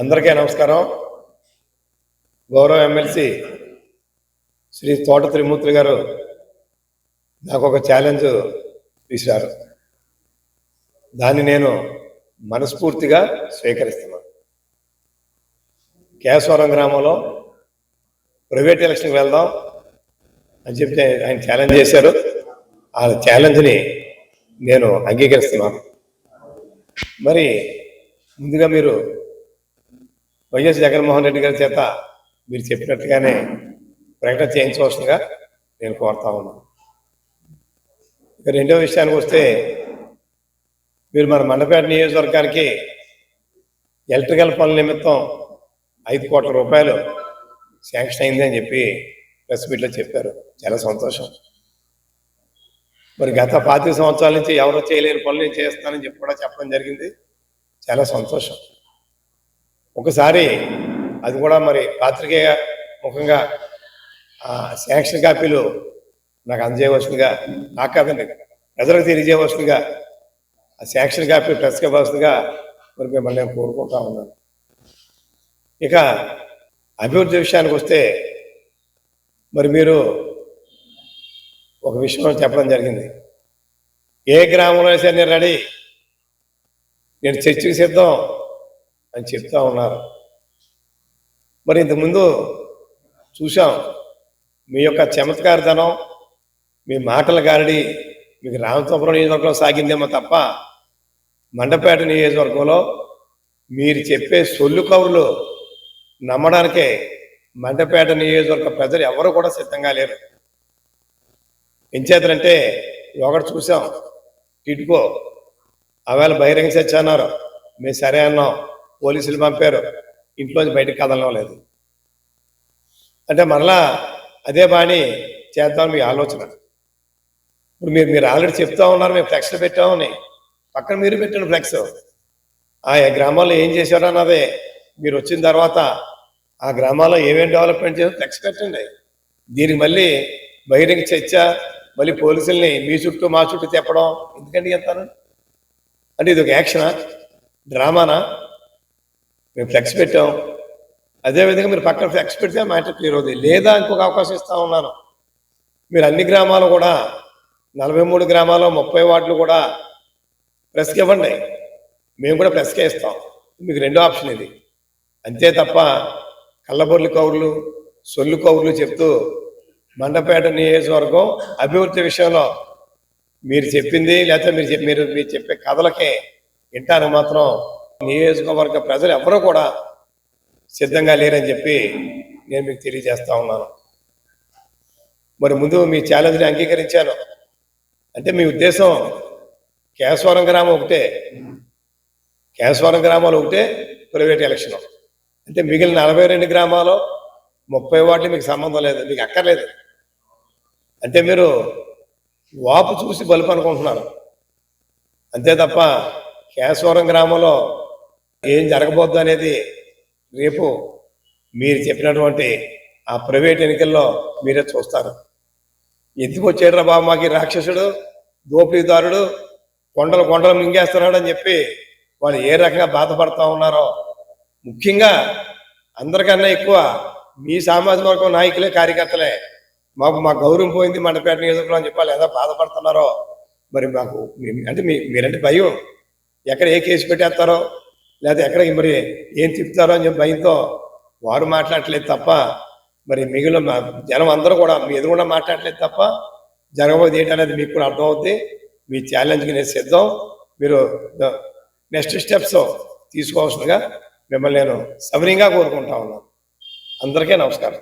అందరికీ నమస్కారం. గౌరవ ఎమ్మెల్సీ శ్రీ తోట త్రిమూర్తి గారు నాకు ఒక ఛాలెంజ్ ఇచ్చారు దాన్ని నేను మనస్ఫూర్తిగా స్వీకరిస్తున్నాను. కేశవరం గ్రామంలో ప్రైవేట్ ఎలక్షన్కి వెళ్దాం అని చెప్పి ఆయన ఛాలెంజ్ చేశారు. ఆ ఛాలెంజ్ని నేను అంగీకరిస్తున్నాను. మరి ముందుగా మీరు వైఎస్ జగన్మోహన్ రెడ్డి గారి చేత మీరు చెప్పినట్టుగానే ప్రకటన చేయించవలసిందిగా నేను కోరుతా ఉన్నాను. ఇక రెండో విషయానికి వస్తే మీరు మన మండపేట నియోజకవర్గానికి ఎలక్ట్రికల్ పనుల నిమిత్తం ఐదు కోట్ల రూపాయలు శాంక్షన్ అయింది అని చెప్పి ప్రెస్ మీట్లో చెప్పారు. చాలా సంతోషం. మరి గత పాతిక సంవత్సరాల నుంచి ఎవరు చేయలేని పనులు నేను చేస్తానని చెప్పి కూడా చెప్పడం జరిగింది. చాలా సంతోషం. ఒకసారి అది కూడా మరి పాత్రికేయ ముఖంగా ఆ శాంక్షన్ కాపీలు నాకు అందజేయవలసిందిగా నాకు కాదండి ప్రజలకు తెలియజేయవలసిందిగా ఆ శాంక్షన్ కాపీ ప్రెస్కి ఇవ్వాల్సిందిగా మరి మిమ్మల్ని నేను కోరుకుంటా ఉన్నాను. ఇక అభివృద్ధి విషయానికి వస్తే మరి మీరు ఒక విషయం చెప్పడం జరిగింది. ఏ గ్రామంలో సరే నేను రెడీ. నేను చర్చకి సిద్ధం. అని చెప్తా ఉన్నారు. మరి ఇంతకుముందు చూసాం మీ యొక్క చమత్కారతనం మీ మాటల గారడి మీకు రామచంద్రం నియోజకవర్గంలో సాగిందేమో తప్ప మండపేట నియోజకవర్గంలో మీరు చెప్పే సొల్లు కవులు నమ్మడానికే మండపేట నియోజకవర్గ ప్రజలు ఎవరు కూడా సిద్ధంగా లేరు. ఎంచేతనంటే ఒకటి చూసాం టిడ్కో ఆవేళ బహిరంగ చర్చ అన్నారు. మేము సరే అన్నాం. పోలీసులు పంపారు. ఇంట్లోంచి బయటకు కదలడం లేదు. అంటే మరలా అదే బాణి చేద్దాం మీ ఆలోచన. ఇప్పుడు మీరు మీరు ఆల్రెడీ చెప్తా ఉన్నారు మేము ఫ్లెక్స్లు పెట్టామని పక్కన మీరు పెట్టండి ఫ్లెక్స్. ఆ గ్రామాల్లో ఏం చేశారు అన్నదే. మీరు వచ్చిన తర్వాత ఆ గ్రామాల్లో ఏమేమి డెవలప్మెంట్ చేసి ఫ్లెక్స్ పెట్టండి. దీనికి మళ్ళీ బహిరంగ చర్చ మళ్ళీ పోలీసుల్ని మీ చుట్టూ మా చుట్టూ చెప్పడం ఎందుకంటే చెప్తాను అంటే ఇది ఒక యాక్షనా? డ్రామానా? మేము ఫ్లెక్స్ పెట్టాం. అదేవిధంగా మీరు పక్కన ఫ్లెక్స్ పెడితే మ్యాటర్ క్లియర్ అవుతుంది లేదా ఇంకొక అవకాశం ఇస్తా ఉన్నాను. మీరు అన్ని గ్రామాలు కూడా నలభై మూడు గ్రామాలు ముప్పై వార్డులు కూడా ప్రెస్కి ఇవ్వండి. మేము కూడా ప్రెస్కే ఇస్తాం. మీకు రెండో ఆప్షన్ ఇది. అంతే తప్ప కళ్ళబొర్లు కౌరులు సొల్లు కౌరులు చెప్తూ మండపేట నియోజకవర్గం అభివృద్ధి విషయంలో మీరు చెప్పింది లేకపోతే మీరు చెప్- మీరు మీరు చెప్పే కథలకే వింటాను మాత్రం నియోజకవర్గ ప్రజలు ఎవరూ కూడా సిద్ధంగా లేరని చెప్పి నేను మీకు తెలియజేస్తా ఉన్నాను. మరి ముందు మీ ఛాలెంజ్ని అంగీకరించాను. అంటే మీ ఉద్దేశం కేశవరం గ్రామం ఒకటే. కేశవరం గ్రామాలు ఒకటే ప్రైవేట్ ఎలక్షన్. అంటే మిగిలిన నలభై రెండు గ్రామాలు ముప్పై వాటికి మీకు సంబంధం లేదు మీకు అక్కర్లేదు. అంటే మీరు వాపు చూసి బలుపు అనుకుంటున్నారు. అంతే తప్ప కేశవరం గ్రామంలో ఏం జరగబోద్దు అనేది రేపు మీరు చెప్పినటువంటి ఆ ప్రైవేట్ ఎన్నికల్లో మీరే చూస్తారు. ఎందుకు వచ్చాడు బాబు మాకు రాక్షసుడు దోపిడీదారుడు కొండలు కొండలు మింగేస్తున్నాడు అని చెప్పి వాళ్ళు ఏ రకంగా బాధపడతా ఉన్నారో. ముఖ్యంగా అందరికన్నా ఎక్కువ మీ సామాజిక వర్గం నాయకులే కార్యకర్తలే. మాకు మా గౌరవం పోయింది మండపేట నియోజకవర్గం అని చెప్పాలి ఏదో బాధపడుతున్నారో. మరి మాకు మీ- అంటే మీ మీరంటే భయం. ఎక్కడ ఏ కేసు పెట్టేస్తారో లేదా ఎక్కడికి మరి ఏం తిప్పుతారో అని చెప్పి భయంతో వారు మాట్లాడట్లేదు తప్ప మరి మిగిలిన మా జనం అందరూ కూడా మీ ఎదురుగుండా మాట్లాడలేదు తప్ప జరగబోయేది ఏంటనేది మీకు కూడా అర్థమవుద్ది. మీ ఛాలెంజ్కి నేను సిద్ధం. మీరు నెక్స్ట్ స్టెప్స్ తీసుకోవాల్సిందిగా మిమ్మల్ని నేను సవరీంగా కోరుకుంటా ఉన్నాను. అందరికీ నమస్కారం.